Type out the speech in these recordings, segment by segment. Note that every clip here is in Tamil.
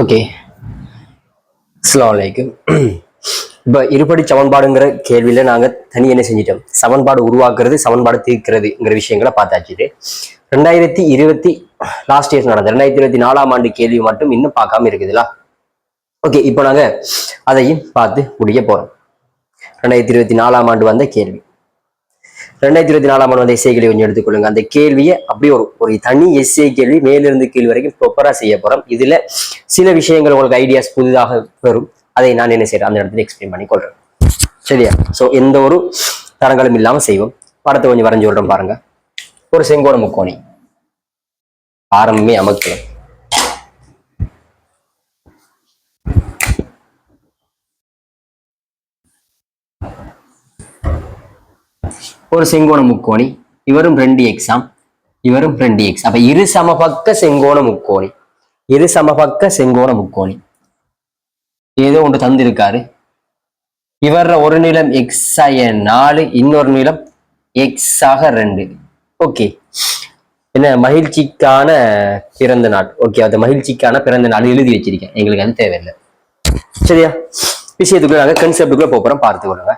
ஓகே அஸ்ஸலாமு இப்போ இருபடி சமன்பாடுங்கிற கேள்வியில் நாங்கள் தனி என்ன செஞ்சிட்டோம். சமன்பாடு உருவாக்குறது சமன்பாடு தீர்க்கிறதுங்கிற விஷயங்களை பார்த்தாச்சு. ரெண்டாயிரத்தி இருபத்தி லாஸ்ட் இயர் நடந்த ரெண்டாயிரத்தி இருபத்தி நாலாம் ஆண்டு கேள்வி மட்டும் இன்னும் பார்க்காம இருக்குதுல்ல ஓகே இப்போ நாங்கள் அதையும் பார்த்து முடிய போகிறோம் ரெண்டாயிரத்தி இருபத்தி நாலாம் ஆண்டு வந்த கேள்வி. ரெண்டாயிரத்தி இருபத்தி நாலாம் ஆண்டு வந்த எஸ்ஏ கேள்வி கொஞ்சம் எடுத்துக்கொள்ளுங்க. அந்த கேள்வியை அப்படியே ஒரு ஒரு தனி எஸ்ஏ கேள்வி மேலிருந்து கீழ் வரைக்கும் ப்ராப்பரா செய்ய போறோம். இதுல சில விஷயங்கள் உங்களுக்கு ஐடியாஸ் புதிதாக வரும். அதை நான் என்ன செய்யறேன் அந்த இடத்துல எக்ஸ்பிளைன் பண்ணி கொள்றேன். சரியா? சோ எந்த ஒரு தரங்களும் இல்லாமல் செய்வோம். படத்தை கொஞ்சம் வரைஞ்சி விடுறோம் பாருங்க. ஒரு செங்கோண முக்கோணி. ஆரம்பமே அமக்கலாம் ஒரு செங்கோண முக்கோணி இவரும் ரெண்டு எக்ஸாம் இவரும் ரெண்டு எக்ஸ் அப்ப இரு சமபக்க செங்கோண முக்கோணி இரு சமபக்க செங்கோண முக்கோணி. ஏதோ ஒன்று தந்திருக்காரு. இவர ஒரு நிலம் எக்ஸ் ஆய நாலு இன்னொரு நீளம் எக்ஸ் ஆக ரெண்டு. ஓகே என்ன மகிழ்ச்சிக்கான பிறந்த நாள். ஓகே அந்த மகிழ்ச்சிக்கான பிறந்த நாள். எழுதி வச்சிருக்கேன். எங்களுக்கு அது தேவையில்லை. சரியா? விஷயத்துக்குள்ள நாங்கள் கன்செப்டுக்குள்ள போறோம். பார்த்து கொள்ளுங்க.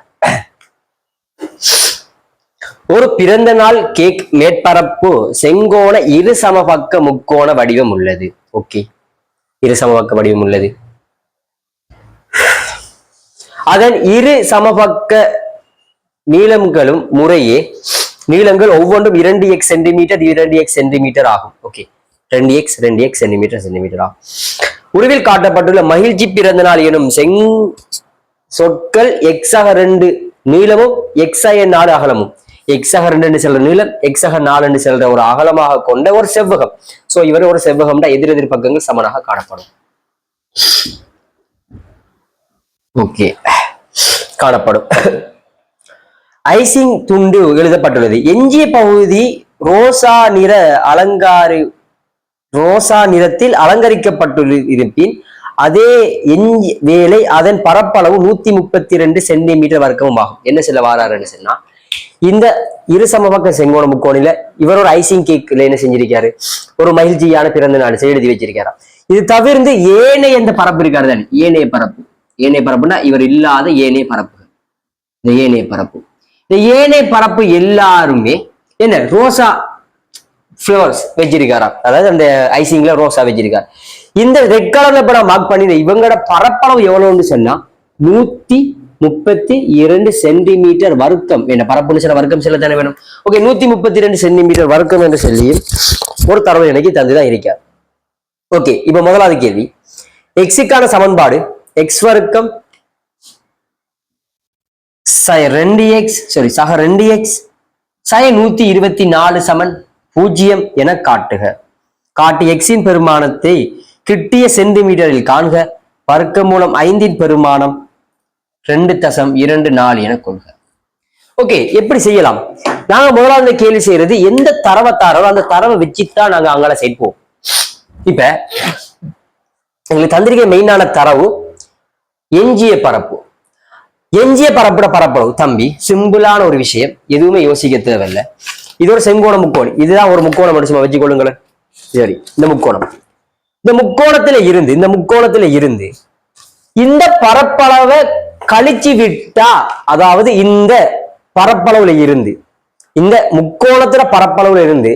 ஒரு பிறந்த நாள் கேக் மேற்பரப்பு செங்கோண இரு சமபக்க முக்கோண வடிவம் உள்ளது. ஓகே இரு சமபக்க வடிவம் உள்ளது. அதன் இரு சமபக்க நீளங்களும் முறையே நீளங்கள் ஒவ்வொன்றும் இரண்டு எக்ஸ் சென்டிமீட்டர் இரண்டு எக்ஸ் சென்டிமீட்டர் ஆகும். ஓகே ரெண்டு எக்ஸ் ரெண்டு எக்ஸ் சென்டிமீட்டர் சென்டிமீட்டர் ஆகும். உருவில் காட்டப்பட்டுள்ள மகிழ்ச்சி பிறந்த நாள் எனும் செங் சொற்கள் எக்ஸாக ரெண்டு நீளமும் எக்ஸாக நாலு அகலமும். எக்ஸக ரெண்டு செல்ற நீளம் எக்ஸக நாலு செல்ற ஒரு அகலமாக கொண்ட ஒரு செவ்வகம். சோ இவர் ஒரு செவ்வகம்னா எதிரெதிர் எதிர் பக்கங்கள் சமனாக காணப்படும். ஓகே காணப்படும். ஐசிங் துண்டு எழுதப்பட்டுள்ளது. எஞ்சிய பகுதி ரோசா நிற அலங்காரி ரோசா நிறத்தில் அலங்கரிக்கப்பட்டுள்ள இருப்பின் அதே எஞ்சி வேலை அதன் பரப்பளவு நூத்தி முப்பத்தி ரெண்டு சென்டிமீட்டர் வர்க்கமும் ஆகும். என்ன சொல்ல வாராருன்னு சொன்னா இந்த இரு சமபக்க செங்கோண முக்கோணில இவர் ஒரு ஐசிங் கேக்ல என்ன செஞ்சிருக்காரு? ஒரு மகிழ்ச்சியான பிறந்த நாள் செய்து எழுதி வச்சிருக்காராம். இது தவிர்த்து ஏனைய இந்த பரப்பு இருக்காரு தானே? ஏனைய பரப்பு. ஏனைய பரப்புனா இவர் இல்லாத ஏனைய பரப்பு. இந்த ஏனைய பரப்பு. இந்த ஏனைய பரப்பு எல்லாருமே என்ன ரோசா ஃப்ளவர்ஸ் வச்சிருக்காராம். அதாவது அந்த ஐசிங்ல ரோசா வச்சிருக்காரு. இந்த ரெட் கலர்ல இப்ப நான் மார்க் பண்ணி இவங்களோட பரப்பளவு எவ்வளவுன்னு சொன்னா நூத்தி முப்பத்தி இரண்டு சென்டிமீட்டர் வர்க்கம். என்ன பரப்புன்னு சில வர்க்கம் சில தானே வேணும்? ஓகே நூத்தி முப்பத்தி ரெண்டு சென்டிமீட்டர் வர்க்கம் என்று சொல்லி ஒரு தரவு எனக்கு தந்துதான் இருக்கார். ஓகே இப்ப முதலாவது கேள்வி. எக்ஸுக்கான சமன்பாடு எக்ஸ் வர்க்கம் ரெண்டு எக்ஸ் சாரி சக ரெண்டு எக்ஸ் சய நூத்தி இருபத்தி நாலு சமன் பூஜ்ஜியம் என காட்டுக. காட்டு எக்ஸின் பெருமானத்தை கிட்டிய சென்டிமீட்டரில் காண்க. வர்க்க மூலம் ஐந்தின் பெருமானம் ரெண்டு தசம் இரண்டு நாலு என கொள்க. ஓகே எப்படி செய்யலாம்? நாங்க முதலாவது கேள்வி செய்யறது எந்த தரவை தரவோ அந்த தரவை வச்சுதான் நாங்க அங்கால சேர்ப்போம் இப்ப எங்களுக்கு தந்திரிக்கை மெயினான தரவு எஞ்சிய பரப்பு. எஞ்சிய பரப்புட பரப்பளவு தம்பி சிம்பிளான ஒரு விஷயம். எதுவுமே யோசிக்க தேவையில்லை. இது ஒரு செங்கோண முக்கோணம் இதுதான் ஒரு முக்கோணம் அடிச்சுமா வச்சுக்கொள்ளுங்களேன். சரி இந்த முக்கோணம். இந்த முக்கோணத்துல இருந்து இந்த முக்கோணத்துல இருந்து இந்த பரப்பளவை கழிச்சு விட்டா அதாவது இந்த பரப்பளவுல இருந்து இந்த முக்கோணத்துல பரப்பளவுல இருந்து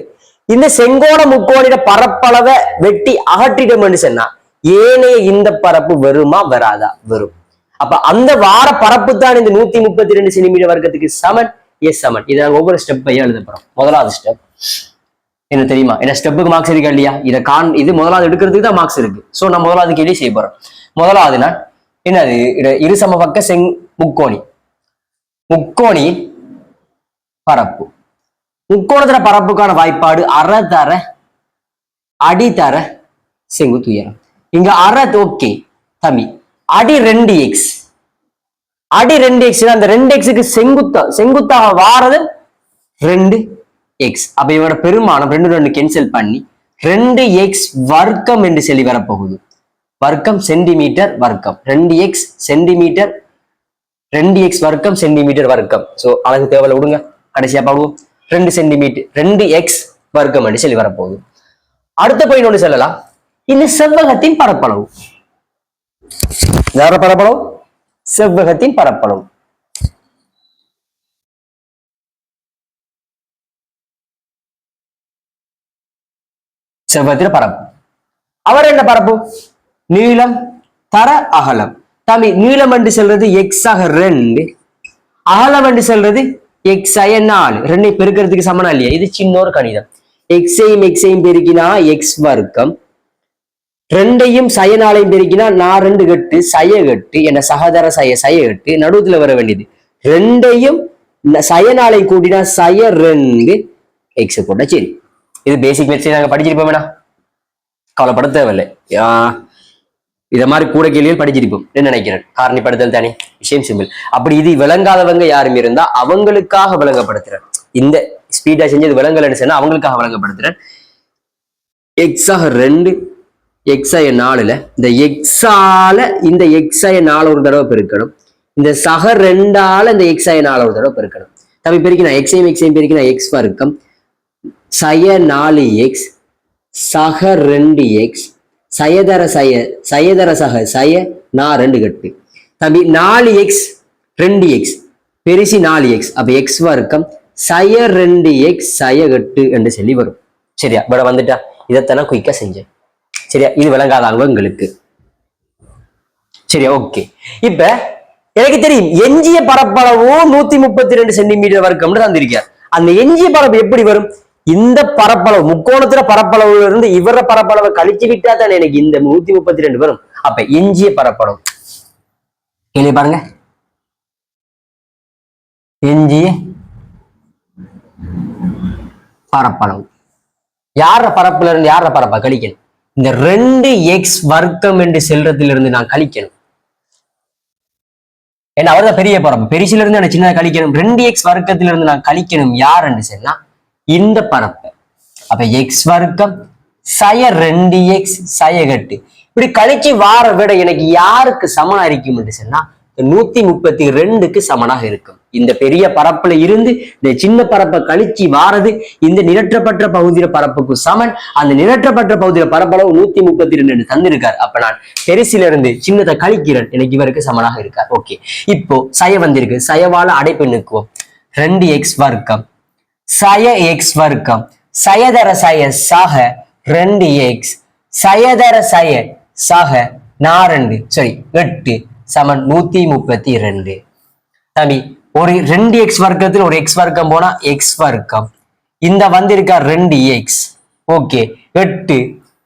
இந்த செங்கோண முக்கோணிட பரப்பளவை வெட்டி அகற்றிட்டோம்னு சொன்னா ஏனைய இந்த பரப்பு வருமா வராதா? வரும். அப்ப அந்த வார பரப்பு தான் இந்த நூத்தி முப்பத்தி ரெண்டு சென்டிமீட்டர் வர்க்கத்துக்கு சமன்? எஸ் சமன். இதை நாங்க ஒவ்வொரு ஸ்டெப்பையும் எழுத போறோம். முதலாவது ஸ்டெப் என்ன தெரியுமா? என்ன ஸ்டெப்புக்கு மார்க்ஸ் இருக்கா இல்லையா? இதை கான் இது முதலாவது எடுக்கிறதுக்கு தான் மார்க்ஸ் இருக்கு. சோ நான் முதலாவது கேள்வி செய்ய போறோம் முதலாவது நான் என்னது? இரு சமபக்க செங் முக்கோணி. முக்கோணி பரப்பு. முக்கோணத்துல பரப்புக்கான வாய்ப்பாடு அரை தர அடி தர செங்குத்து உயரம். இங்க அரை ஓகே தம்பி. அடி ரெண்டு எக்ஸ் அடி ரெண்டு எக்ஸ் அந்த ரெண்டு எக்ஸுக்கு செங்குத்தா செங்குத்தாக வாரது ரெண்டு எக்ஸ் அப்ப இவரோட பெருமானம் ரெண்டு ரெண்டு கேன்சல் பண்ணி ரெண்டு எக்ஸ் வர்க்கம் என்று சொல்லி வரப்போகுது. வர்க்கம் சென்டிமீட்டர் வர்க்கம். ரெண்டு எக்ஸ் சென்டிமீட்டர் ரெண்டு எக்ஸ் வர்க்கம் சென்டிமீட்டர் வர்க்கம். சோ அழகு தேவையில்ல விடுங்க. கடைசியா பாடுவோம் ரெண்டு சென்டிமீட்டர் ரெண்டு எக்ஸ் வர்க்கம் என்று சொல்லி வரப்போகுது. அடுத்த பாயிண்ட் ஒன்று சொல்லலாம். இந்த செவ்வகத்தின் பரப்பளவு. யார பரப்பளவு? செவ்வகத்தின் பரப்பளவு. செவ்வகத்தின் பரப்பு. அவர் என்ன பரப்பு? நீளம் தர அகலம். தம்பி நீளம் என்று சொல்றது எக்ஸ் ரெண்டு. அகலம் என்று சொல்றது எக்ஸ் நாலு. ரெண்டை பெருக்கிறதுக்கு சமனம் இல்லையா? இது சின்னோர் கணிதம். எக்ஸையும் எக்ஸையும் பெருக்கினா எக்ஸ் வர்க்கம். ரெண்டையும் சய நாளையும் பெருக்கினா நான் ரெண்டு கட்டு சய கட்டு என சகதர சய சய கட்டு. நடுவுல வர வேண்டியது. ரெண்டையும் சய நாளை கூட்டினா சய ரெண்டு. எக்ஸ் போட்டா சரி. இது பேசிக் மெட்ஸ் நாங்க படிச்சிருப்போம் வேணா கவலைப்பட தேவையில்லை. இதை மாதிரி கூட கேள்விகள் படிச்சிருப்போம். என்ன நினைக்கிறேன்? காரணிப்படுத்தல் தானே? விஷயம் சிம்பிள் அப்படி இது விளங்காதவங்க யாரும் இருந்தா அவங்களுக்காக விளங்கப்படுத்துறேன் இந்த ஸ்பீடா செஞ்சது விளங்கலன்னு சொன்னா அவங்களுக்காக விளங்கப்படுத்துறேன் எக்ஸாக ரெண்டு எக்ஸாய நாலுல இந்த எக்ஸால இந்த எக்ஸாய நாலு ஒரு தடவை பெருக்கணும். இந்த சக ரெண்டால இந்த எக்ஸாய நாலு ஒரு தடவை பெருக்கணும். தம்பி பெருக்கினா எக்ஸையும் எக்ஸையும் பெருக்கினா எக்ஸ் வர்க்கம் சய நாலு எக்ஸ் சக ரெண்டு எக்ஸ் சயதர சய சயதர சக சய நான் ரெண்டு கட்டு. தம்பி நாலு எக்ஸ் ரெண்டு எக்ஸ் பெருசி நாலு எக்ஸ் அப்ப எக்ஸ் வர்க்கம் சய ரெண்டு எக்ஸ் சய கட்டு என்று சொல்லி வரும். சரியா? இவட வந்துட்டா. இதைத்தானே குயிக்கா செஞ்சேன். சரியா? இது விளங்காதாங்க உங்களுக்கு சரியா? ஓகே இப்ப எனக்கு தெரியும் எஞ்சிய பரப்பளவும் நூத்தி முப்பத்தி ரெண்டு சென்டிமீட்டர் வர்க்கம்னு தந்திருக்கார். அந்த எஞ்சிய பரப்பு எப்படி வரும்? இந்த பரப்பளவு முக்கோணத்துல பரப்பளவுல இருந்து இவர பரப்பளவை கழிச்சு விட்டா தான் எனக்கு இந்த நூத்தி முப்பத்தி ரெண்டு வரும். அப்ப எஞ்சிய பரப்பளவு. கேள்வி பாருங்க. எஞ்சிய பரப்பளவு. யார பரப்புல இருந்து யார பரப்பா கழிக்கணும்? இந்த ரெண்டு எக்ஸ் வர்க்கம் என்று செல்றதிலிருந்து நான் கழிக்கணும். ஏன்னா அவர்தான் பெரிய பரப்பு. பெருசில இருந்து நான் சின்னதா கழிக்கணும். ரெண்டு எக்ஸ் வர்க்கத்துல இருந்து நான் கழிக்கணும். யார் என்று சொன்னா இந்த பரப்பு அப்ப எக்ஸ் வர்க்கம் சய ரெண்டு எக்ஸ் சயகட்டு இப்படி கழிச்சு வார விட எனக்கு யாருக்கு சமனா இருக்கும் என்று சொன்னா நூத்தி முப்பத்தி ரெண்டுக்கு சமனாக இருக்கும். இந்த பெரிய பரப்புல இருந்து இந்த சின்ன பரப்பை கழிச்சு வாரது இந்த நிரற்றப்பட்ட பகுதியில பரப்புக்கு சமன் அந்த நிரற்றப்பட்ட பகுதியில பரப்பளவு நூத்தி முப்பத்தி ரெண்டு தந்திருக்கார். அப்ப நான் பெருசில இருந்து சின்னதை கழிக்கிறேன். எனக்கு இவருக்கு சமனாக இருக்கார். ஓகே இப்போ சய வந்திருக்கு. சயவால அடைப்பு நிற்குவோம் ரெண்டு எக்ஸ் வர்க்கம். சய எக்ஸ் வர்க்கம். சயதர சய சக ரெண்டு எக்ஸ் சயதர சய சக நாரெண்டு சாரி எட்டு சமன் நூத்தி முப்பத்தி ரெண்டு. தம்பி ஒரு ரெண்டு எக்ஸ் வர்க்கத்தில் ஒரு எக்ஸ் வர்க்கம் போனா எக்ஸ் வர்க்கம். இந்த வந்திருக்கா ரெண்டு எக்ஸ் ஓகே எட்டு.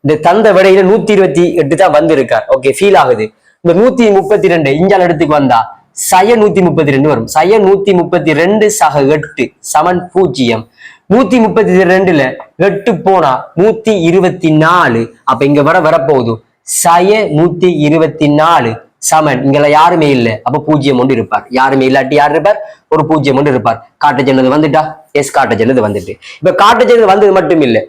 இந்த தந்த விடையில நூத்தி இருபத்தி எட்டு தான் வந்திருக்கார். ஓகே ஃபீல் ஆகுது. இந்த நூத்தி முப்பத்தி ரெண்டு இஞ்சால் இடத்துக்கு வந்தா. சய நூத்தி முப்பத்தி ரெண்டு வரும். சய நூத்தி முப்பத்தி ரெண்டு சக எட்டு சமன் பூஜ்ஜியம். நூத்தி முப்பத்தி ரெண்டுல எட்டு போனா நூத்தி இருபத்தி நாலு. அப்ப இங்க வர வரப்போகுது. சய நூத்தி இருபத்தி நாலு சமன். இங்கெல்லாம் யாருமே இல்லை. அப்ப பூஜ்ஜியம் ஒன்று இருப்பார். யாருமே இல்லாட்டி யார் இருப்பார்? ஒரு பூஜ்ஜியம் ஒன்று இருப்பார். காட்ட சொன்னது வந்துட்டா? எஸ் காட்ட சொன்னது வந்துட்டு. இப்ப காட்ட சொன்னது வந்தது மட்டும் இல்ல.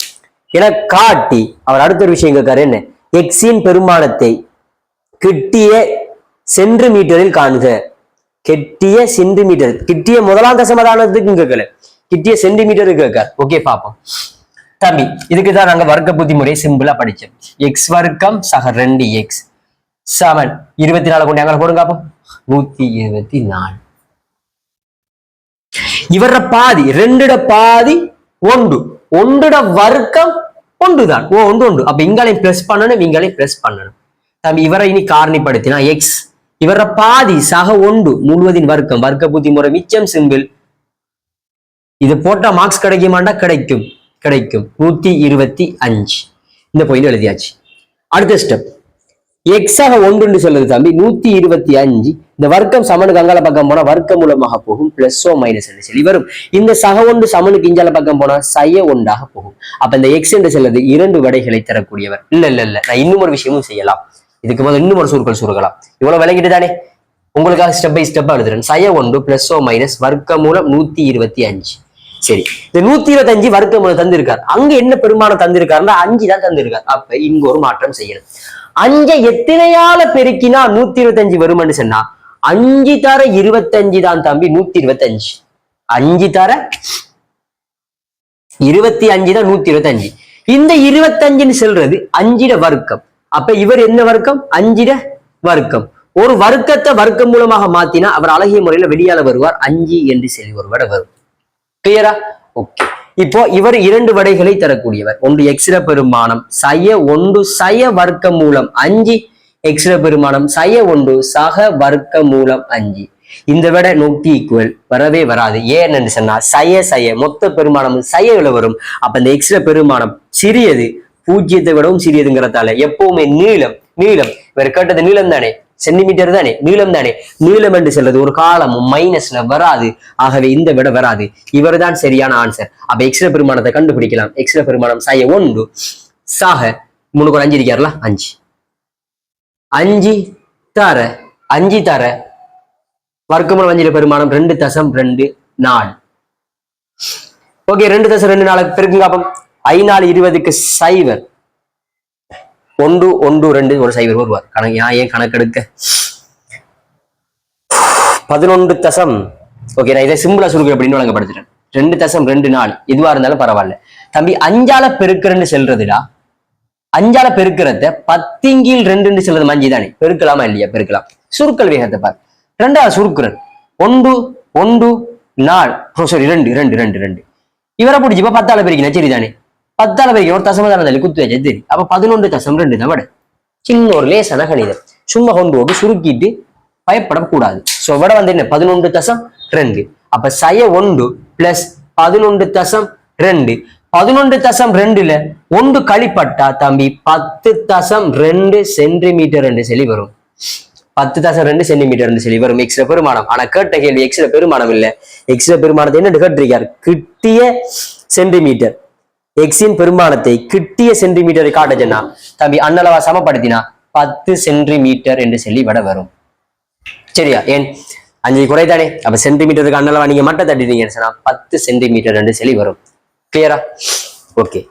என காட்டி அவர் அடுத்த ஒரு விஷயம் கேட்காரு என்ன? எக்ஸின் பெருமானத்தை கிட்டிய சென்டிமீட்டரில் காணுக. கெட்டிய சென்டிமீட்டர் கிட்டிய முதலாம் தசமதானத்துக்கு கேட்கல கிட்டிய சென்டிமீட்டர் கேட்கார் ஓகே பாப்போம். தம்பி இதுக்கு தான் நாங்க வர்க்க புத்தி முறையை சிம்பிளா படிச்சோம். எக்ஸ் வர்க்கம் சக ரெண்டு எக்ஸ் செவன் இருபத்தி நாலு கொண்டு எங்களை போடுங்க அப்போ நூத்தி இருபத்தி நாலு இவர பாதி ரெண்டுட பாதி ஒன்று. ஒன்றுட வர்க்கம் ஒன்றுதான். ஓ ஒன்று ஒன்று. அப்ப இங்களையும் பிளஸ் பண்ணணும் இங்களையும் பிளஸ் பண்ணணும். தம்பி இவரை இனி காரணிப்படுத்தினா எக்ஸ் இவர பாதி சக ஒன்று முழுவதின் வர்க்கம் வர்க்க புத்தி முறை மிச்சம் சிம்பிள். இது போட்டா மார்க்ஸ் கிடைக்குமாண்டா? கிடைக்கும். கிடைக்கும். நூத்தி இருபத்தி அஞ்சு. இந்த பாயிண்ட் எழுதியாச்சு. அடுத்த ஸ்டெப் எக்ஸாக ஒன்றுன்னு சொல்லுது தம்பி நூத்தி இருபத்தி அஞ்சு. இந்த வர்க்கம் சமனுக்கு அங்கால பக்கம் போனா வர்க்க மூலமாக போகும் பிளஸ்ஸோ மைனஸ் என்று சொல்லி வரும். இந்த சக ஒன்று சமனுக்கு இஞ்சால பக்கம் போனா சய ஒன்றாக போகும். அப்ப இந்த எக்ஸ் என்று சொல்லுது இரண்டு விடைகளை தரக்கூடியவர். இல்ல இல்ல இல்ல. நான் இன்னும் ஒரு விஷயமும் செய்யலாம். இதுக்கு முதல்ல இன்னும் ஒரு சுருக்கள் சுருக்கலாம். இவ்வளவு விளங்கிட்டு தானே உங்களுக்காக ஸ்டெப் பை ஸ்டெப் எழுதுறேன். சய ஒன்று பிளஸ்ஸோ மைனஸ் வர்க்க மூலம் நூத்தி இருபத்தி அஞ்சு. சரி. இந்த நூத்தி இருபத்தி அஞ்சு வர்க்க மூலம் தந்திருக்கார். அங்க என்ன பெருமானம் தந்திருக்காருன்னா அஞ்சு தான் தந்திருக்கார். அப்ப இங்க ஒரு மாற்றம் செய்யணும். அஞ்சை எத்தனையால பெருக்கினா நூத்தி இருபத்தஞ்சு வரும்னு சொன்னா அஞ்சு தர இருபத்தஞ்சு தான் தம்பி நூத்தி இருபத்தஞ்சு அஞ்சு. தர இருபத்தி அஞ்சு தான் நூத்தி இருபத்தஞ்சு இந்த இருபத்தஞ்சுன்னு சொல்றது அஞ்சிட வர்க்கம். அப்ப இவர் என்ன வர்க்கம்? அஞ்சிட வர்க்கம். ஒரு வர்க்கத்தை வர்க்கம் மூலமாக மாத்தினா அவர் அழகிய முறையில வெளியால வருவார். அஞ்சு என்று சொல்லி ஒரு வடை வரும். கிளியரா ஓகே இப்போ இவர் இரண்டு வடைகளை தரக்கூடியவர். ஒன்று எக்ஸ்ர பெருமானம் சய ஒன்று சய வர்க்க மூலம் அஞ்சு. எக்ஸ்ர பெருமானம் சய ஒன்று சக வர்க்க மூலம் அஞ்சு. இந்த விட நோக்கி ஈக்குவல் வரவே வராது. ஏன்னு சொன்னா சய சய மொத்த பெருமானம் சயவில் வரும் அப்ப இந்த எக்ஸ்ர பெருமானம் சிறியது பூஜ்ஜியத்தை விடவும் சிறியதுங்கிறதால. எப்பவுமே நீளம் நீளம். இவர் கேட்டது நீளம் தானே? சென்டிமீட்டர் தானே? நீளம் தானே? நீளம் என்று சொல்றது ஒரு காலமும் மைனஸ்ல வராது. ஆகவே இந்த விட வராது. இவர் தான் சரியான ஆன்சர் அப்ப எக்ஸ்ரே பெருமானத்தை கண்டுபிடிக்கலாம். எக்ஸ்ரே பெருமானம் சாய ஒன்று. சாக மூணு ஒரு அஞ்சு இருக்காருல? அஞ்சு. அஞ்சு தர அஞ்சு தர. வர்க்கமூலம் அஞ்சில பெருமானம் ரெண்டு தசம் ரெண்டு நாலு ஓகே ரெண்டு தசம் ரெண்டு நாளுக்கு பெருக்குங்க அப்போ ஐநாள் இருபதுக்கு சைவர். ஒன்று ஒன்று ரெண்டு ஒரு சைவர் வருவார். கணக்கு ஏன் ஏன் கணக்கெடுக்க பதினொன்று தசம். ஓகே நான் இதை சிம்பிளா சுருக்க அப்படின்னு வழங்கப்படுத்துறேன் ரெண்டு தசம் ரெண்டு நாள். இதுவா இருந்தாலும் பரவாயில்ல. தம்பி அஞ்சால பெருக்கிறன்னு செல்றதுடா. அஞ்சால பெருக்கிறத பத்திங்கில் ரெண்டுன்னு செல்றது மஞ்சி தானே பெருக்கலாமா இல்லையா? பெருக்கலாம். சுருக்கல் வேகத்தை பார். ரெண்டாவது சுருக்குறன். ஒன்று ஒன்று நாள். சாரி ரெண்டு ரெண்டு ரெண்டு ரெண்டு. இவரை பிடிச்சி இப்ப பத்தால பெருக்கினா சரிதானே? பத்தால பெருக்கின ஒரு தசம தானே குத்து வச்சா தெரியும் அப்ப பதினொன்று தசம் ரெண்டு தான் விட சின்ன ஒரு லேசான கணிதம் சும்மா கொண்டு போட்டு சுருக்கிட்டு பயப்படக்கூடாது சோ விட வந்து என்ன பதினொன்று தசம் ரெண்டு அப்ப சய ஒன்று பிளஸ் பதினொன்று தசம் ரெண்டு பதினொன்று தசம் ரெண்டுல ஒன்று கழிப்பட்டா தம்பி பத்து தசம் ரெண்டு சென்டிமீட்டர் ரெண்டு செலி வரும் பத்து தசம் ரெண்டு சென்டிமீட்டர் ரெண்டு செலி வரும் எக்ஸ்ட்ரா பெருமானம் ஆனா கேட்ட கேள்வி எக்ஸ்ட்ரா பெருமானம் இல்ல எக்ஸ்ட்ரா பெருமானத்தை என்ன கேட்டிருக்கார் கிட்டிய சென்டிமீட்டர் எக்ஸின் பெரும்பாலத்தை கிட்டிய சென்டிமீட்டரை காட்டுச்சுன்னா தம்பி அன்னளவா சமப்படுத்தினா பத்து சென்டிமீட்டர் என்று சொல்லி விட வரும். சரியா? ஏன்? அஞ்சு குறைதானே? அப்ப சென்டிமீட்டருக்கு அண்ணளவா நீங்க மட்டை தட்டிட்டீங்கன்னு சொன்னா பத்து சென்டிமீட்டர் என்று சொல்லி வரும். கிளியரா ஓகே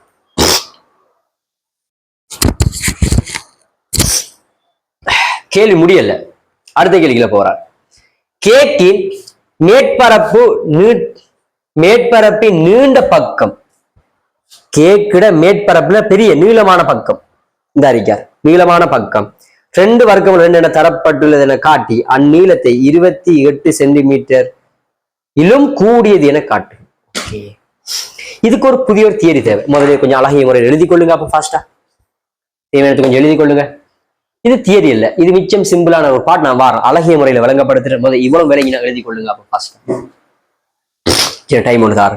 கேள்வி முடியல. அடுத்த கேள்விக்குள்ள போறார். கேக்கின் மேற்பரப்பு நீ மேற்பரப்பின் நீண்ட பக்கம் கேக்கிட மேற்பரப்புல பெரிய நீளமான பக்கம். இந்த அறிக்கார் நீளமான பக்கம். ரெண்டு வர்க்கம் ரெண்டு என தரப்பட்டுள்ளது என காட்டி அந்நீளத்தை இருபத்தி எட்டு சென்டிமீட்டர் இலும் கூடியது என காட்டு. ஓகே. இதுக்கு ஒரு புதிய ஒரு தியரி தேவை. முதல்ல கொஞ்சம் அழகிய முறையில் எழுதி கொள்ளுங்க அப்ப ஃபாஸ்டா தேவையான கொஞ்சம் எழுதி கொள்ளுங்க. இது தியரி இல்ல இது மிச்சம் சிம்பிளான ஒரு பாட் நான் வாரம் அழகிய முறையில வழங்கப்படுத்துற போது இவ்வளவு விலங்கி நான் எழுதி கொள்ளுங்க அப்ப ஃபாஸ்டா சரி டைம் ஒன்று தாரு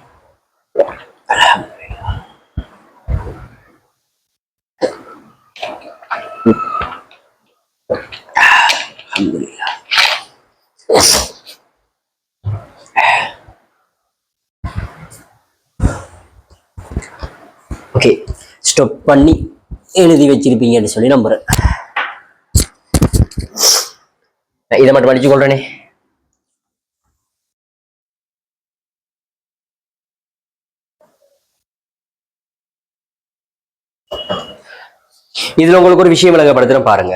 ஓகே ஸ்டப் பண்ணி எழுதி வச்சிருப்பீங்கன்னு சொல்லி நம்புறேன். இதை மட்டும் படிச்சு கொள்றேனே. இதுல உங்களுக்கு ஒரு விஷயம் விளங்கப்படுத்துறேன் பாருங்க.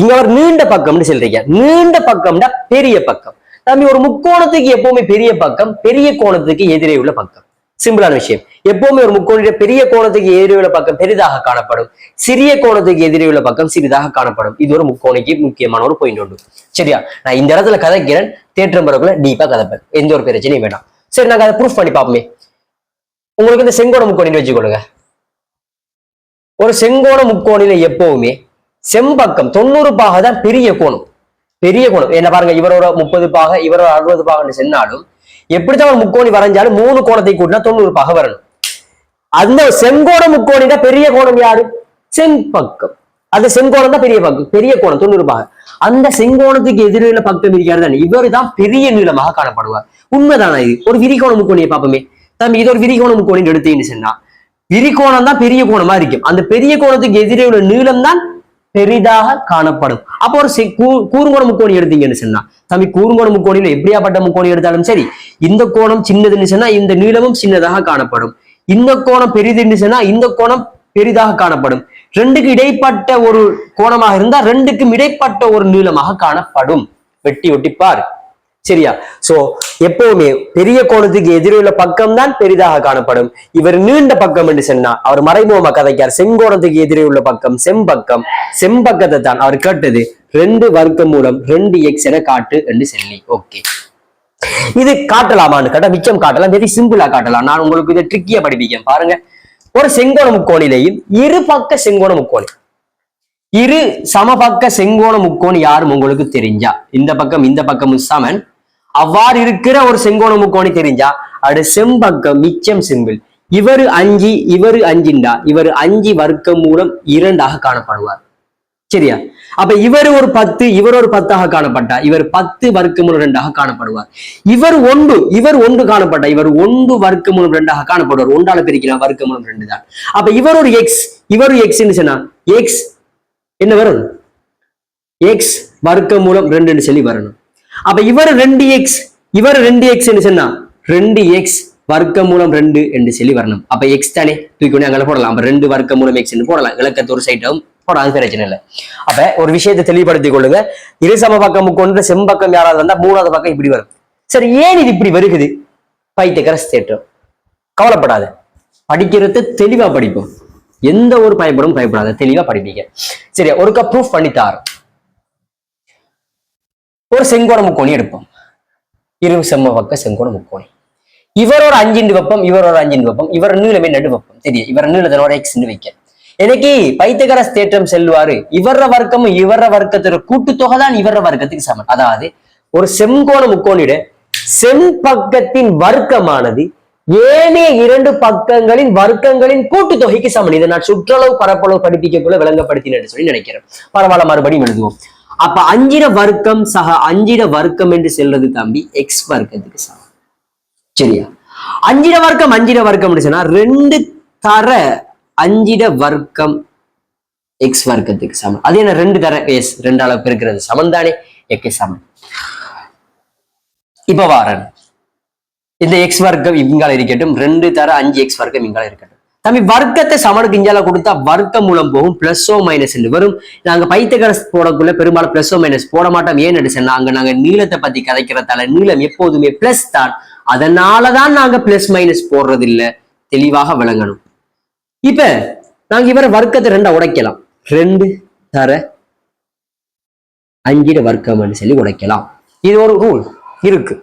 இங்க அவர் நீண்ட பக்கம்னு சொல்றீங்க. நீண்ட பக்கம்னா பெரிய பக்கம். தம்பி ஒரு முக்கோணத்துக்கு எப்பவுமே பெரிய பக்கம் பெரிய கோணத்துக்கு எதிரே உள்ள பக்கம். சிம்பிளான விஷயம். எப்பவுமே ஒரு முக்கோண பெரிய கோணத்துக்கு எதிரே பக்கம் பெரிதாக காணப்படும். சிறிய கோணத்துக்கு எதிரே உள்ள பக்கம் சிறிதாக காணப்படும். இது ஒரு முக்கோணிக்கு முக்கியமான ஒரு பாயிண்ட் உண்டு. சரியா? நான் இந்த இடத்துல கதைக்கிறேன். தேற்றம் பிறகுல டீப்பா கதைப்பேன். எந்த ஒரு பிரச்சனையும் வேண்டாம். சரி நாங்க அதை ப்ரூஃப் பண்ணி பார்ப்போமே. உங்களுக்கு இந்த செங்கோண முக்கோணின்னு வச்சுக்கொள்ளுங்க. ஒரு செங்கோண முக்கோணில எப்பவுமே செம்பக்கம் தொண்ணூறு பாக தான் பெரிய கோணம். பெரிய கோணம். என்ன பாருங்க இவரோட முப்பது பாக இவரோட அறுபது பாகன்னு சென்னாலும் எப்படித்தான் ஒரு முக்கோணி வரைஞ்சாலும் மூணு கோணத்தை கூட்டினா தொண்ணூறு பாக வரணும். அந்த செங்கோண முக்கோணி பெரிய கோணம் யாரு? செம்பக்கம். அந்த செங்கோணம் தான் பெரிய பக்கம் பெரிய கோணம் தொண்ணூறு பாகம். அந்த செங்கோணத்துக்கு எதிரில பக்கம் இருக்கிறது தான். இவர் தான் பெரிய நீளமாக காணப்படுவார். உண்மைதானா இது? ஒரு விரிகோண முக்கோணியை பார்ப்போமே. தம்பி இது ஒரு விரிகோண முக்கோணின்னு எடுத்தீங்கன்னு சொன்னா விரிகோணம் தான் பெரிய கோணமா இருக்கும். அந்த பெரிய கோணத்துக்கு எதிரே உள்ள நீளம் தான் பெரிதாக காணப்படும். அப்போ ஒரு செ- முக்கோணி எடுத்தீங்கன்னு சொன்னா தம்பி கூறுங்கோண முக்கோணியில எப்படியாப்பட்ட முக்கோணி எடுத்தாலும் சரி இந்த கோணம் சின்னதுன்னு சொன்னா இந்த நீளமும் சின்னதாக காணப்படும். இந்த கோணம் பெரிதுன்னு சொன்னா இந்த கோணம் பெரிதாக காணப்படும். ரெண்டுக்கு இடைப்பட்ட ஒரு கோணமாக இருந்தா ரெண்டுக்கும் இடைப்பட்ட ஒரு நீளமாக காணப்படும். வெட்டி ஒட்டி சரியா? சோ எப்பவுமே பெரிய கோணத்துக்கு எதிரிலுள்ள பக்கம் தான் பெரிதாக காணப்படும். இவர் நீண்ட பக்கம் என்று சொன்னா அவர் மறைமுகமா கதைக்கார். செங்கோணத்துக்கு எதிரே உள்ள பக்கம் செம்பக்கம். செம்பக்கத்தை தான் அவர் கேட்டது. ரெண்டு வர்க்கம் மூலம் ரெண்டு எக்ஸ் என காட்டு என்று சொல்லி. ஓகே இது காட்டலாமான்னு கேட்டா மிச்சம் காட்டலாம். வெரி சிம்பிளா காட்டலாம். நான் உங்களுக்கு இதை ட்ரிக்கியா படிப்பிக்கேன் பாருங்க. ஒரு செங்கோண முக்கோணிலையும் இரு பக்க செங்கோண முக்கோணி. இரு சமபக்க செங்கோண முக்கோணி யாரும் உங்களுக்கு தெரிஞ்சா? இந்த பக்கம் இந்த பக்கம் சமன் அவ்வாறு இருக்கிற ஒரு செங்கோண முக்கோணி தெரிஞ்சா அது செம்பக்கம் மிச்சம் சிம்பிள் இவரு அஞ்சு இவரு அஞ்சுண்டா. இவர் அஞ்சு வர்க்கம் மூலம் இரண்டாக காணப்படுவார். சரியா? அப்ப இவர் ஒரு பத்து இவர் ஒரு பத்தாக காணப்பட்டா. இவர் பத்து வர்க்கமூலம் ரெண்டாக காணப்படுவார். இவர் ஒன்று இவர் ஒன்று காணப்பட்டா. இவர் ஒன்று வர்க்கமூலம் ரெண்டாக காணப்படுவார். ஒன்றால பிரிக்கலாம் வர்க்கமூலம் ரெண்டு தான். அப்ப இவர் ஒரு எக்ஸ் இவர் எக்ஸ்ன்னு எக்ஸ் சொன்னா எக்ஸ் என்ன வரும்? எக்ஸ் வர்க்கமூலம் ரெண்டுன்னு சொல்லி வரணும். அப்ப இவர் ரெண்டு எக்ஸ் இவர் ரெண்டு எக்ஸ் சொன்னா ரெண்டு எக்ஸ் வர்க்க மூலம் ரெண்டு என்று சொல்லி வரணும். அப்ப எக்ஸ் தானே? தூக்கி கொண்டு அங்கே போடலாம். அப்ப ரெண்டு வர்க்க மூலம் எக்ஸ் போடலாம். இலக்கத்து ஒரு சைட்டும் போடலாம். அது பிரச்சனை இல்லை. அப்ப ஒரு விஷயத்தை தெளிவுபடுத்திக் கொள்ளுங்க. இரு சம பக்கம் கொண்டு செம்பக்கம் யாராவது வந்தா மூணாவது பக்கம் இப்படி வரும். சரி ஏன் இது இப்படி வருகுது? பைத்தியக்கரஸ் தேட்டம் கவலைப்படாத. படிக்கிறது தெளிவா படிப்போம். எந்த ஒரு பயப்படும் பயப்படாத. தெளிவா படிப்பீங்க. சரி ஒருக்கா ப்ரூஃப் பண்ணித்தார். ஒரு செங்கோண முக்கோணி எடுப்போம். இரு செம்ம பக்க செங்கோண முக்கோணி. இவர் ஒரு வெப்பம் இவர் ஒரு வெப்பம் இவர் நீளமே நடு வெப்பம்? தெரியும். இவர் நீளத்தனோட எக்ஸ் வைக்க. எனக்கு பைத்தகரஸ் தேற்றம் செல்வாரு இவர வர்க்கமும் இவர வர்க்கத்தோட கூட்டுத்தொகை தான் இவர வர்க்கத்துக்கு சமன் அதாவது ஒரு செங்கோண முக்கோணிட செம்பக்கத்தின் வர்க்கமானது ஏனைய இரண்டு பக்கங்களின் வர்க்கங்களின் கூட்டுத்தொகைக்கு சமன் இதை நான் சுற்றளவு பரப்பளவு படிப்பிக்கக்குள்ள விளங்கப்படுத்தினேன் சொல்லி நினைக்கிறேன். பரவாயில்ல மறுபடியும் எழுதுவோம். அப்ப அஞ்சிட வர்க்கம் சக அஞ்சிட வர்க்கம் என்று செல்றது தம்பி எக்ஸ் வர்க்கத்துக்கு சமம். சரியா? அஞ்சிட வர்க்கம் அஞ்சிட வர்க்கம் சொன்னா ரெண்டு தர அஞ்சிட வர்க்கம் எக்ஸ் வர்க்கத்துக்கு சமம். அது என்ன ரெண்டு தர? எஸ் ரெண்டு அளவு இருக்கிறது சமம் தானே? எக்கு சமம். இப்ப வாரன். இந்த எக்ஸ் வர்க்கம் இங்கால இருக்கட்டும் ரெண்டு தர அஞ்சு எக்ஸ் வர்க்கம் இங்கால இருக்கட்டும். தம்பி வர்க்கத்தை சமனுக்கு கிஞ்சால கொடுத்தா வர்க்க மூலம் போகும் பிளஸோ மைனஸ் என்று. வரும் நாங்க பைத்தகரஸ் போடக்குள்ள பெரும்பாலும் பிளஸோ மைனஸ் போட மாட்டோம். ஏன்னு சொன்னா அங்க நாங்க நீளத்தை பத்தி கதைக்கிறதால நீளம் எப்போதுமே பிளஸ் தான். அதனாலதான் நாங்க பிளஸ் மைனஸ் போடுறது இல்ல தெளிவாக விளங்கணும். இப்ப நாங்க இவர வர்க்கத்தை ரெண்டா உடைக்கலாம். ரெண்டு தர அஞ்சிட வர்க்கம்னு சொல்லி உடைக்கலாம். இது ஒரு ரூல் இருக்கு.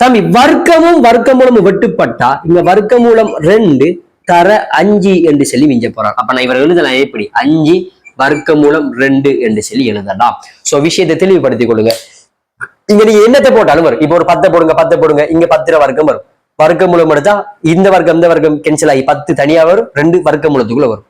தம்பி வர்க்கமும் வர்க்க மூலமும் வெட்டுப்பட்டா இங்க வர்க்க மூலம் ரெண்டு தர அஞ்சு என்று சொல்லி மிஞ்ச போறான் அப்ப நான் இவர் எழுதலாம் எப்படி? அஞ்சு வர்க்க மூலம் ரெண்டு என்று சொல்லி எழுதலாம். சோ விஷயத்தை தெளிவுபடுத்திக் கொள்ளுங்க. இங்க நீங்க என்னத்தை போட்டாலும் வரும். இப்போ ஒரு பத்தை போடுங்க பத்தை போடுங்க இங்க பத்து ரூபா வர்க்கம் வரும். வர்க்க மூலம் எடுத்தா இந்த வர்க்கம் இந்த வர்க்கம் கேன்சல் ஆகி பத்து தனியா வரும் ரெண்டு வர்க்க மூலத்துக்குள்ள வரும்.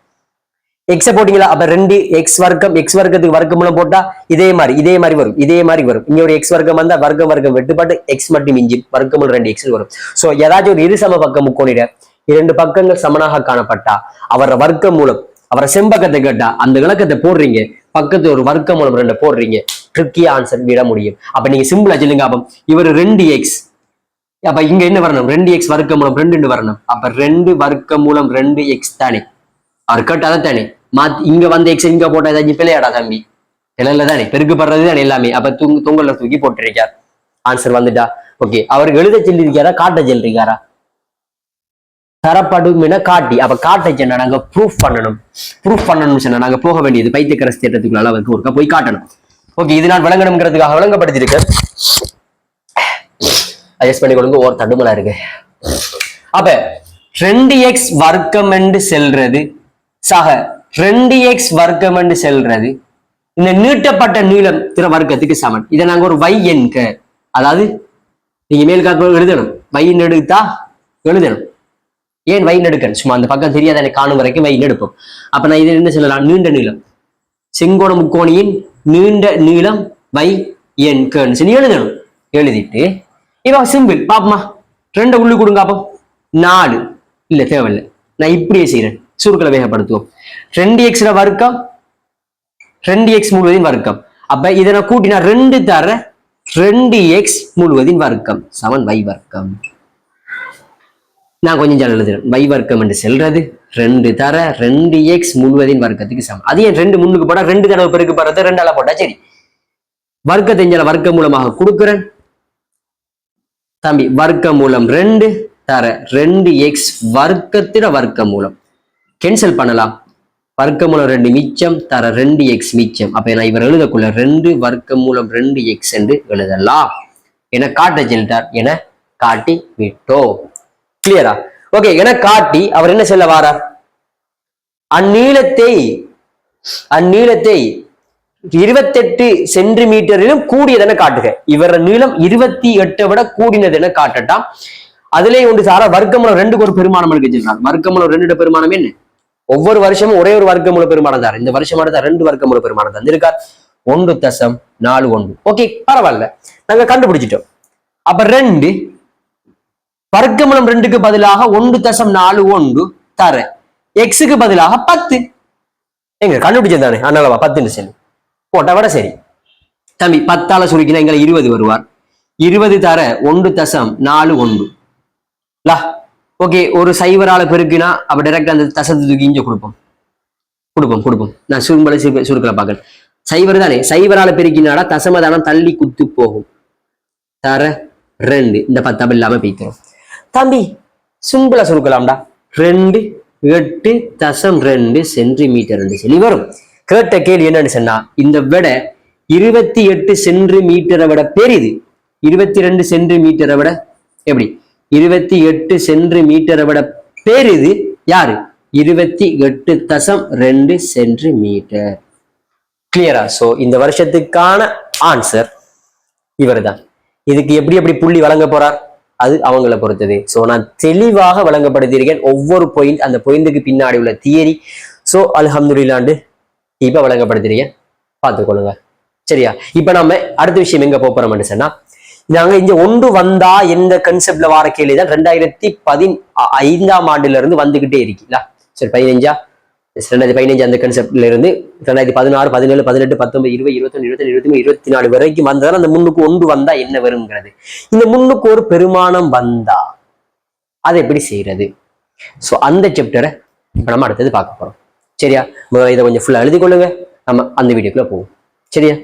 எக்ஸ போட்டீங்களா? அப்ப ரெண்டு எக்ஸ் வர்க்கம் எக்ஸ் வர்க்கத்துக்கு வர்க்க மூலம் போட்டா இதே மாதிரி இதே மாதிரி வரும் இதே மாதிரி வரும். இங்க ஒரு எக்ஸ் வர்க்கம் வந்தா வர்க்கம் வர்க்கம் வெட்டுப்பாட்டு எக்ஸ் மட்டும் இஞ்சி வர்க்க மூலம் ரெண்டு எக்ஸ் வரும். சோ ஏதாச்சும் ஒரு இருசம பக்கம் முக்கோணிட இரண்டு பக்கங்கள் சமனாக காணப்பட்டா. அவர வர்க்க மூலம் அவரை செம்பக்கத்தை கேட்டா அந்த விளக்கத்தை போடுறீங்க. பக்கத்து ஒரு வர்க்க மூலம் ரெண்டு போடுறீங்க. ட்ரிக்கி ஆன்சர் விட முடியும். அப்ப நீங்க சிம்பிளா சொல்லுங்க அப்ப இவர் ரெண்டு எக்ஸ் அப்ப இங்க என்ன வரணும்? ரெண்டு எக்ஸ் வர்க்க மூலம் ரெண்டு வரணும். அப்ப ரெண்டு வர்க்க மூலம் ரெண்டு எக்ஸ் தானே. அவர் கேட்டாத தானே. மாத் இங்க வந்து எக்ஸ் இங்க போட்டா ஏதாச்சும் பிள்ளையாடா தம்பி? பிள்ளைல தானே. பெருக்குப்படுறது தானே எல்லாமே. அப்ப தூங்க தூங்கல தூக்கி போட்டிருக்கார். ஆன்சர் வந்துட்டா. ஓகே அவருக்கு எழுத சொல்லியிருக்காரா காட்ட சொல்லிருக்காரா தரப்படும் என காட்டி. அப்ப காட்ட சொன்னா நாங்க ப்ரூஃப் பண்ணணும். ப்ரூஃப் பண்ணணும்னு சொன்னா நாங்க போக வேண்டியது பைத்தியக்கரஸ் தேட்டத்துக்குள்ள அளவுக்கு ஒருக்கா போய் காட்டணும். ஓகே இது நான் விளங்கணுங்கிறதுக்காக விளங்கப்படுத்திருக்கேன் அட்ஜஸ்ட் பண்ணி கொடுங்க ஒரு தடுமலா இருக்கு. அப்ப ரெண்டு எக்ஸ் வர்க்கம் என்று செல்றது சக ரெண்டு எக்ஸ் வர்க்கம் என்று செல்றது இந்த நீட்டப்பட்ட நீளம் திற வர்க்கத்துக்கு சமன். இதை நாங்க ஒரு வை எண்க அதாவது நீங்க மேல் காக்க எழுதணும். வை எடுத்தா எழுதணும். ஏன் வை நெடுக்கன்? சும்மா அந்த பக்கம் தெரியாத எனக்கு காணும் வரைக்கும் வை நெடுப்போம். அப்ப நான் இது என்ன சொல்லலாம் நீண்ட நீளம். செங்கோண முக்கோணியின் நீண்ட நீளம் வை என் கேன்னு சொல்லி எழுதணும். எழுதிட்டு இப்போ சிம்பிள். பாப்பமா. ரெண்டு உள்ளு கொடுங்க அப்போ நாலு. இல்ல தேவையில்லை. நான் இப்படியே செய்யறேன் சுருக்களை வேகப்படுத்துவோம். ரெண்டு எக்ஸ்ல வர்க்கம் ரெண்டு எக்ஸ் முழுவதின் வர்க்கம். அப்ப இதை நான் கூட்டினா ரெண்டு தர ரெண்டு எக்ஸ் முழுவதின் வர்க்கம். சமன் வை வர்க்கம். நான் கொஞ்சம் ஜால எழுதுறேன். வை வர்க்கம் என்று செல்றது ரெண்டு தர ரெண்டு எக்ஸ் முழுவதின் வர்க்கத்துக்கு சமம். அது ஏன் ரெண்டு முன்னுக்கு போட்டால் ரெண்டு தடவை பெருக்கு போடுறது ரெண்டால போட்டா சரி. வர்க்க தெரிஞ்சால வர்க்க மூலமாக கொடுக்குறேன். தம்பி வர்க்க மூலம் ரெண்டு தர ரெண்டு எக்ஸ் வர்க்கத்திட வர்க்க மூலம். கேன்சல் பண்ணலாம். வர்க்க மூலம் ரெண்டு மிச்சம் தர ரெண்டு எக்ஸ் மிச்சம். அப்ப நான் இவர் எழுதக்குள்ள ரெண்டு வர்க்க மூலம் ரெண்டு எக்ஸ் என்று எழுதலாம். என காட்ட செல்லிட்டார் என காட்டி விட்டோம். கிளியரா ஓகே என காட்டி அவர் என்ன சொல்ல வாரார் அந்நீளத்தை அந்நீளத்தை இருபத்தெட்டு சென்டிமீட்டரிலும் கூடியதென காட்டுக. இவர நீளம் இருபத்தி எட்டை விட கூடினதென காட்டட்டாம். அதிலே ஒன்று சாரா வர்க்கமூலம் ரெண்டுக்கு ஒரு பெருமானம் எடுக்க சொல்றாங்க. வர்க்கமூலம் ரெண்டு பெருமானம் என்ன? ஒவ்வொரு வருஷமும் ஒரே ஒரு வர்க்கமூல பெருமானம் தான். இந்த வருஷம் தான் ரெண்டு வர்க்கமூல பெருமானம் தந்திருக்கார் ஒன்று தசம் நாலு ஒன்று. ஓகே பரவாயில்ல. நாங்க கண்டுபிடிச்சிட்டோம். அப்ப ரெண்டு வர்க்கமூலம் ரெண்டுக்கு பதிலாக ஒன்று தசம் நாலு ஒன்று தர. எக்ஸுக்கு பதிலாக பத்து. எங்க கண்டுபிடிச்சது தானே? அண்ணாவா பத்துன்னு சொல்லி. போட்டா விட சரி. தம்பி பத்தால சுருக்கினா எங்களை இருபது வருவார். இருபது தர ஒன்று தசம் நாலு ஒன்று. லா ஓகே ஒரு சைவரால பெருக்கினா அப்ப டைரக்ட் அந்த தசத்தை தூக்கி இங்க கொடுப்போம். கொடுப்போம் கொடுப்போம். நான் சுரும்பல சுருக்கல பார்க்கறேன் சைவர் தானே? சைவரால பெருக்கினாடா தசமதானம் தள்ளி குத்து போகும். தர ரெண்டு. இந்த பத்தாம் இல்லாம பிரிக்கிறோம். தம்பி சிம்பிளா சுருக்கலாம்டா. ரெண்டு எட்டு தசம் ரெண்டு சென்டிமீட்டர் சொல்லி வரும். கேட்ட கேள்வி என்னன்னு சொன்னா இந்த விட இருபத்தி எட்டு சென்டிமீட்டரை விட பெரிது. இருபத்தி ரெண்டு சென்டிமீட்டரை விட எப்படி? இருபத்தி எட்டு சென்டிமீட்டரை விட பெரிது யாரு? இருபத்தி எட்டு தசம் ரெண்டு சென்டிமீட்டர். கிளியரா சோ இந்த வருஷத்துக்கான ஆன்சர் இவர்தான். இதுக்கு எப்படி எப்படி புள்ளி வழங்க போறார்? அது அவங்கள பொறுத்தது. ஸோ நான் தெளிவாக வழங்கப்படுத்தியிருக்கேன். ஒவ்வொரு பாயிண்ட் அந்த பாயிண்ட்டுக்கு பின்னாடி உள்ள தியரி சோ அலஹம்துல்லாண்டு இப்ப வழங்கப்படுத்திருக்கேன் பார்த்துக்கொள்ளுங்க சரியா? இப்ப நம்ம அடுத்த விஷயம் எங்க போப் சொன்னால் நாங்கள் நாங்க இங்க ஒன்று வந்தா எந்த கன்செப்ட்ல வார கேள்வி தான் ரெண்டாயிரத்தி பதின் ஐந்தாம் ஆண்டுல இருந்து வந்துகிட்டே இருக்கீங்களா சரி பதினஞ்சா? ரெண்டாயிரத்தி பதினஞ்சு அந்த கன்செப்ட்ல இருந்து ரெண்டாயிரத்தி பதினாறு பதினேழு பதினெட்டு பத்தொன்பது இருபது இருபத்தொன்று இருபத்தி இருபத்தி மூணு இருபத்தி நாலு வரைக்கும் வந்ததால் அந்த முன்னுக்கு ஒன்று வந்தா என்ன வருங்கிறது. இந்த முன்னுக்கு ஒரு பெருமானம் வந்தா அதை எப்படி செய்யறது? சோ அந்த சாப்டரை இப்ப நம்ம அடுத்தது பார்க்க போறோம். சரியா? இதை கொஞ்சம் ஃபுல்லா எழுதி கொள்ளுங்க நம்ம அந்த வீடியோக்குள்ள போவோம். சரியா?